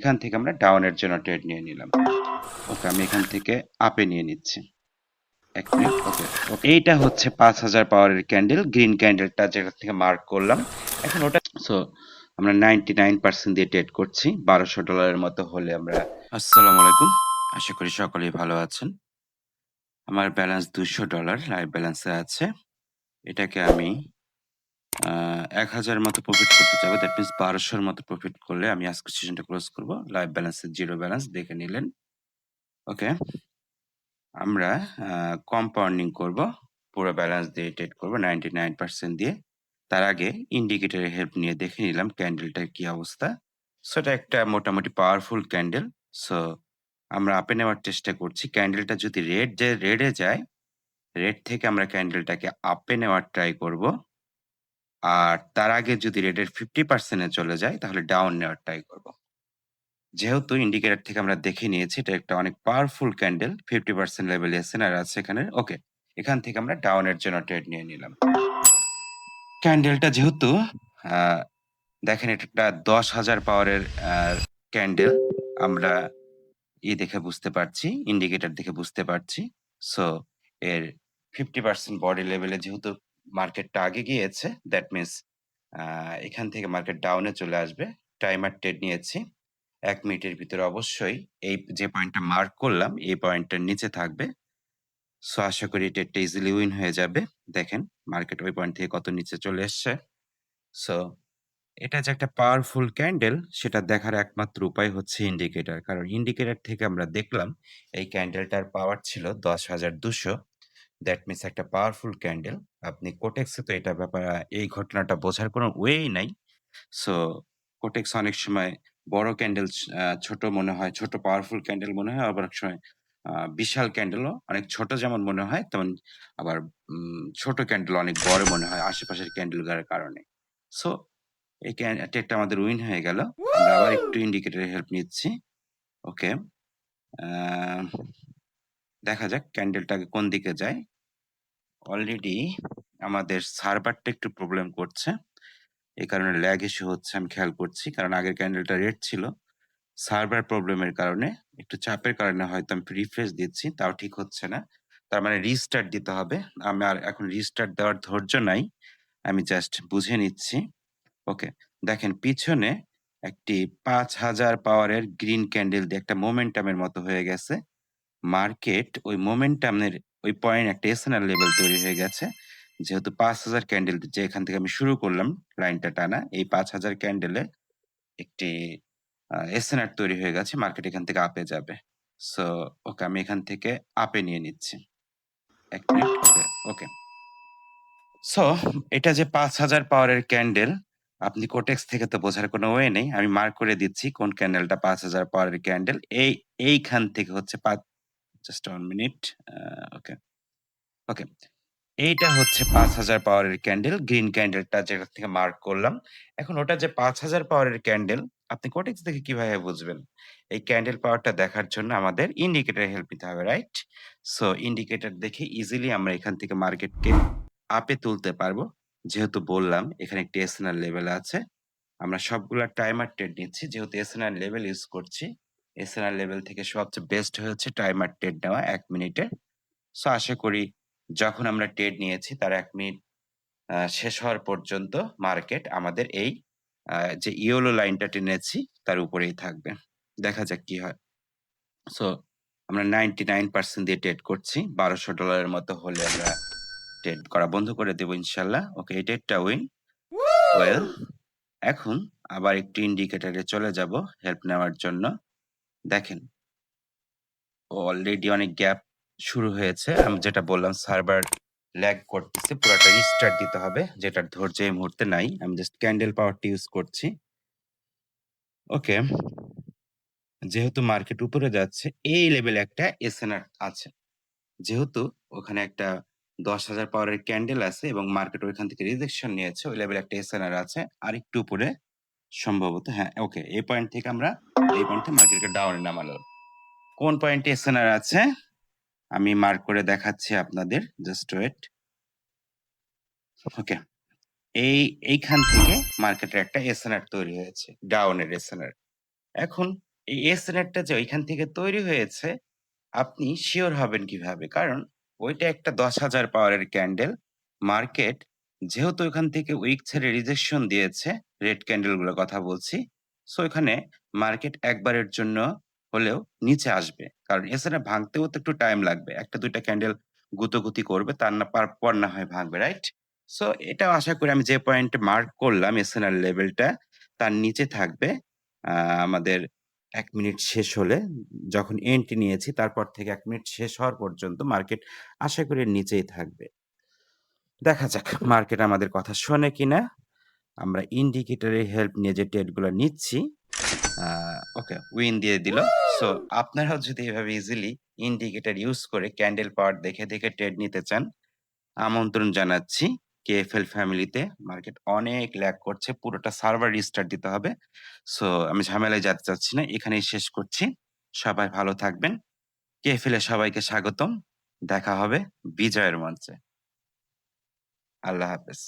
এখান থেকে আমরা ডাউনের জন্য ট্রেড নিয়ে নিলাম। ওকে, আমি এখান থেকে আপে নিয়ে নিচ্ছি। এক মিনিট ওকে এইটা হচ্ছে পাঁচ হাজার পাওয়ারের ক্যান্ডেল গ্রিন ক্যান্ডেলটা যেটা থেকে মার্ক করলাম। এখন ওটা সো আমরা নাইনটি নাইন পার্সেন্ট দিয়ে ট্রেড করছি। বারোশো ডলারের মতো হলে আমরা আসসালামু আলাইকুম। আশা করি সকলেই ভালো আছেন। আমার ব্যালেন্স দুশো ডলার লাইভ ব্যালেন্সে আছে। এটাকে আমি এক হাজারের মতো প্রফিট করতে চাবো দ্যাট মিনস বারোশোর মতো প্রফিট করলে আমি আজকে সেশনটা ক্লোজ করব। লাইভ ব্যালেন্সে জিরো ব্যালেন্স দেখে নিলেন। ওকে আমরা কম্পাউন্ডিং করব। পুরো ব্যালেন্স দিয়ে ট্রেড করব নাইনটি নাইন পার্সেন্ট দিয়ে। তার আগে ইন্ডিকেটরের হেল্প নিয়ে দেখে নিলাম ক্যান্ডেলটার কি অবস্থা। সো এটা একটা মোটামুটি পাওয়ারফুল ক্যান্ডেল সো আমরা আপে নেওয়ার চেষ্টা করছি। ক্যান্ডেলটা যদি রেড যে রেডে যায় রেড থেকে আমরা ক্যান্ডেলটাকে আপে নেওয়ার ট্রাই করব। আর তার আগে যদি রেডের ফিফটি পার্সেন্টে চলে যায়, তাহলে ডাউন নেওয়ার ট্রাই করব। যেহেতু ইন্ডিকেটার থেকে আমরা দেখে নিয়েছি, এটা একটা অনেক powerful candle fifty percent level আর আছে এখানে। ওকে এখান থেকে আমরা ডাউনের জন্য ট্রেড নিয়ে নিলাম। ক্যান্ডেলটা যেহেতু দেখেন এটা একটা দশ হাজার পাওয়ারের ক্যান্ডেল আমরা ই দেখে বুঝতে পারছি ইন্ডিকেটার দেখে বুঝতে পারছি। সো এর ফিফটি পার্সেন্ট বডি লেভেলে যেহেতু মার্কেটটা আগে গিয়েছে দ্যাট মিনস এখান থেকে মার্কেট ডাউনে চলে আসবে। টাইমার ট্রেড নিয়েছি। এক মিনিটের ভিতরে অবশ্যই এই যে পয়েন্টটা মার্ক করলাম, এই পয়েন্টটার নিচে থাকবে। সো আশা করি ট্রেডটা ইজিলি উইন হয়ে যাবে। দেখেন মার্কেট ওই পয়েন্ট থেকে কত নিচে চলে এসছে। সো এটা যে একটা পাওয়ারফুল ক্যান্ডেল সেটা দেখার একমাত্র উপায় হচ্ছে ইন্ডিকেটর কারণ ইন্ডিকেটর থেকে আমরা দেখলাম, এই ক্যান্ডেলটার পাওয়ার ছিল দশ হাজার দুশো। দ্যাট মিনস একটা পাওয়ারফুল ক্যান্ডেল আপনি কোটেক্সে তো এটা ব্যাপার এই ঘটনাটা বোঝার কোনো ওয়েই নাই। সো কোটেক্স অনেক সময় বড় ক্যান্ডেল ছোট মনে হয় ছোট পাওয়ারফুল ক্যান্ডেল মনে হয় আবার অনেক সময় বিশাল ক্যান্ডেলও অনেক ছোট যেমন মনে হয় তেমন আবার ছোট ক্যান্ডেল অনেক বড় মনে হয় আশেপাশের ক্যান্ডেলগুলোর কারণে। সো এই টেকটা আমাদের উইন হয়ে গেল। আমরা আবার একটু ইন্ডিকেটরের হেল্প নিচ্ছি। ওকে দেখা যাক ক্যান্ডেলটাকে কোন দিকে যায়। অলরেডি আমাদের সার্ভারটা একটু প্রবলেম করছে। এই কারণে ল্যাগ ইস্যু হচ্ছে, আমি খেয়াল করছি। কারণ আগের ক্যান্ডেলটা রেড ছিল। সার্ভার প্রবলেমের কারণে, একটু চাপের কারণে হয়তো আমি রিফ্রেশ দিচ্ছি, তাও ঠিক হচ্ছে না। তার মানে রিস্টার্ট দিতে হবে। আমি আর এখন রিস্টার্ট দেওয়ার ধৈর্য নাই, আমি জাস্ট বুঝে নিচ্ছি। ওকে দেখেন পিছনে একটি পাঁচ হাজার পাওয়ারের গ্রিন ক্যান্ডেল দিয়ে একটা মোমেন্টামের মতো হয়ে গেছে। মার্কেট ওই মোমেন্টামের ওই পয়েন্ট একটা এসএনআর লেভেল তৈরি হয়ে গেছে। যেহেতু পাঁচ হাজার ক্যান্ডেল যে এখান থেকে আমি শুরু করলাম লাইনটা টানা, এই পাঁচ হাজার ক্যান্ডেলে একটি এসএনআর তৈরি হয়ে গেছে মার্কেট এখান থেকে আপে যাবে। সো ওকে, আমি এখান থেকে আপে নিয়ে নিচ্ছি। এক মিনিট ওকে সো এটা যে পাঁচ হাজার পাওয়ারের ক্যান্ডেল আপনি কোটেক্স থেকে তো বোঝার কোনো ওয়ে নেই। আমি মার্ক করে দিচ্ছি কোন ক্যান্ডেলটা পাঁচ হাজার পাওয়ারের ক্যান্ডেল এই, এইখান থেকে হচ্ছে পাঁচ just one minute okay okay এইটা হচ্ছে পাঁচ হাজার পাওয়ারের ক্যান্ডেল, গ্রিন ক্যান্ডেলটা যেটা থেকে মার্ক করলাম। এখন ওটা যে পাঁচ হাজার পাওয়ারের ক্যান্ডেল, আপনি কোটেক্স দেখে কীভাবে বুঝবেন? এই ক্যান্ডেল পাওয়ারটা দেখার জন্য আমাদের ইন্ডিকেটর হেল্প নিতে হবে, রাইট? সো, ইন্ডিকেটর দেখে ইজিলি আমরা এখান থেকে মার্কেটকে আপে তুলতে পারব। যেহেতু বললাম, এখানে একটি এসএনআর লেভেল আছে। আমরা সবগুলা টাইমার ট্রেড নিচ্ছি। যেহেতু এসএনআর লেভেল ইউজ করছি এসএনআর লেভেল থেকে সবচেয়ে বেস্ট হচ্ছে টাইমার ট্রেড নেওয়া এক মিনিটে সো আশা করি যখন আমরা ট্রেড নিয়েছি তার এক মিনিট শেষ হওয়ার পর্যন্ত মার্কেট আমাদের এই যে ইয়েলো লাইনটা টেনেছি তার উপরেই থাকবে। দেখা যাক কি হয়। সো আমরা নাইনটি নাইন পার্সেন্ট দিয়ে ট্রেড করছি। বারোশো ডলারের মতো হলে আমরা ট্রেড করা বন্ধ করে দেবো ইনশাল্লাহ। ওকে এই ট্রেডটা উইন ওয়েল এখন আবার একটু ইন্ডিকেটরে চলে যাব হেল্প নেওয়ার জন্য। দেখেন অলরেডি অনেক গ্যাপ শুরু হয়েছে। আমি যেটা বললাম সার্ভার ল্যাগ করতেছে, পুরোটা রিস্টার্ট দিতে হবে, যেটার ধৈর্য এই মুহূর্তে নাই। আমি জাস্ট ক্যান্ডেল পাওয়ারটি ইউজ করছি। ওকে যেহেতু মার্কেট উপরে যাচ্ছে, এই লেভেলে একটা এসএনআর আছে। যেহেতু ওখানে একটা দশ হাজার পাওয়ারের ক্যান্ডেল আছে এবং মার্কেট ওইখান থেকে রিজেকশন নিয়েছে, ওই লেভেলে একটা এসএনআর আছে। আর একটু উপরে সম্ভবত হ্যাঁ ওকে এই পয়েন্ট থেকে আমরা এই পয়েন্টে মার্কেটকে ডাউনে নামালো কোন পয়েন্টে এসএনআর আছে আমি মার্ক করে দেখাচ্ছি আপনাদের জাস্ট ওয়েট ওকে এই এইখান থেকে মার্কেটের একটা এসএনআর তৈরি হয়েছে ডাউনের এসএনআর এখন এই এসএনআরটা যে ওইখান থেকে তৈরি হয়েছে, আপনি শিওর হবেন কীভাবে? কারণ ওইটা একটা ১০,০০০ পাওয়ারের ক্যান্ডেল। মার্কেট যেহেতু ওইখান থেকে উইক ছেড়ে রিজেকশন দিয়েছে, রেড ক্যান্ডেলগুলোর কথা বলছি। সো এখানে মার্কেট একবারের জন্য হলেও নিচে আসবে। কারণ এছাড়া ভাঙতেও তো একটু টাইম লাগবে। একটা দুইটা ক্যান্ডেল গুতোগুতি করবে তার না পার পর না হয় ভাঙবে, রাইট? সো এটাও আশা করি আমি যে পয়েন্টে মার্ক করলাম এসএনআর লেভেলটা তার নিচে থাকবে। আমাদের এক মিনিট শেষ হলে যখন এন্ট্রি নিয়েছি তারপর থেকে এক মিনিট শেষ হওয়ার পর্যন্ত মার্কেট আশা করি নিচেই থাকবে। দেখা যাক মার্কেট আমাদের কথা শোনে কিনা। আমরা ইন্ডিকেটরের হেল্প নিয়ে যে ট্রেডগুলো নিচ্ছি ওকে উইন দিয়ে দিল। সো আপনারাও যদি এভাবে ইজিলি ইন্ডিকেটর ইউজ করে ক্যান্ডেল পাওয়ার দেখে, দেখে ট্রেড নিতে চান, আমন্ত্রণ জানাচ্ছি কেএফএল ফ্যামিলিতে। মার্কেট অনেক ল্যাগ করছে। পুরোটা সার্ভার রিস্টার্ট দিতে হবে। সো আমি ঝামেলায় যেতে চাচ্ছি না। এখানেই শেষ করছি। সবাই ভালো থাকবেন। কেএফএল এ সবাইকে স্বাগতম। দেখা হবে বিজয়ের মঞ্চে। আল্লাহ হাফেজ।